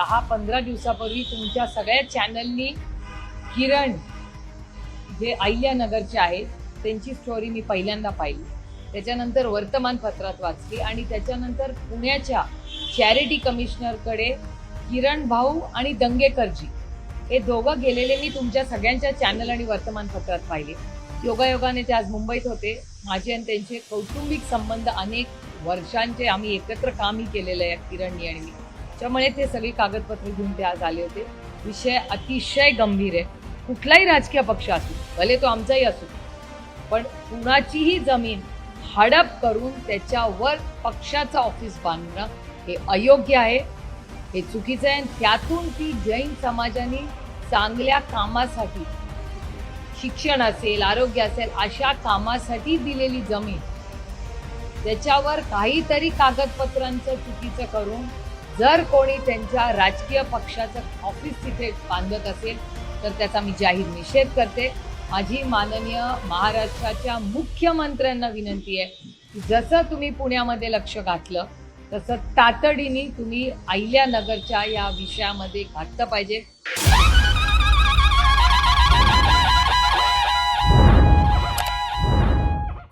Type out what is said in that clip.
दहा पंधरा दिवसापूर्वी तुमच्या सगळ्या चॅनलनी किरण जे अहिल्यानगरचे आहेत त्यांची स्टोरी मी पहिल्यांदा पाहिली. त्याच्यानंतर वर्तमानपत्रात वाचली आणि त्याच्यानंतर पुण्याच्या चॅरिटी कमिशनरकडे किरण भाऊ आणि दंगेकरजी हे दोघं गेलेले मी तुमच्या सगळ्यांच्या चॅनल आणि वर्तमानपत्रात पाहिले. योगायोगाने ते आज मुंबईत होते. माझे आणि त्यांचे कौटुंबिक संबंध अनेक वर्षांचे आम्ही एकत्र कामही केलेलं आहे किरणनी आणि मी. त्यामुळे ते सगळी कागदपत्रे घेऊन ते आज आले होते. विषय अतिशय गंभीर आहे. कुठलाही राजकीय पक्ष असू भले तो आमचाही असू पण कुणाचीही जमीन हडप करून त्याच्यावर पक्षाचं ऑफिस बांधणं हे अयोग्य आहे. हे चुकीचं आहे. आणि त्यातून ती जैन समाजाने चांगल्या कामासाठी शिक्षण असेल आरोग्य असेल अशा कामासाठी दिलेली जमीन त्याच्यावर काहीतरी कागदपत्रांचं चुकीचं करून जर कोणी त्यांच्या राजकीय पक्षाचं ऑफिस तिथे बांधत असेल तर त्याचा मी जाहीर निषेध करते. माझी माननीय महाराष्ट्राच्या मुख्यमंत्र्यांना विनंती आहे की जसं तुम्ही पुण्यामध्ये लक्ष घातलं तसं तातडीने तुम्ही अहिल्यानगरच्या या विषयामध्ये घातलं पाहिजे.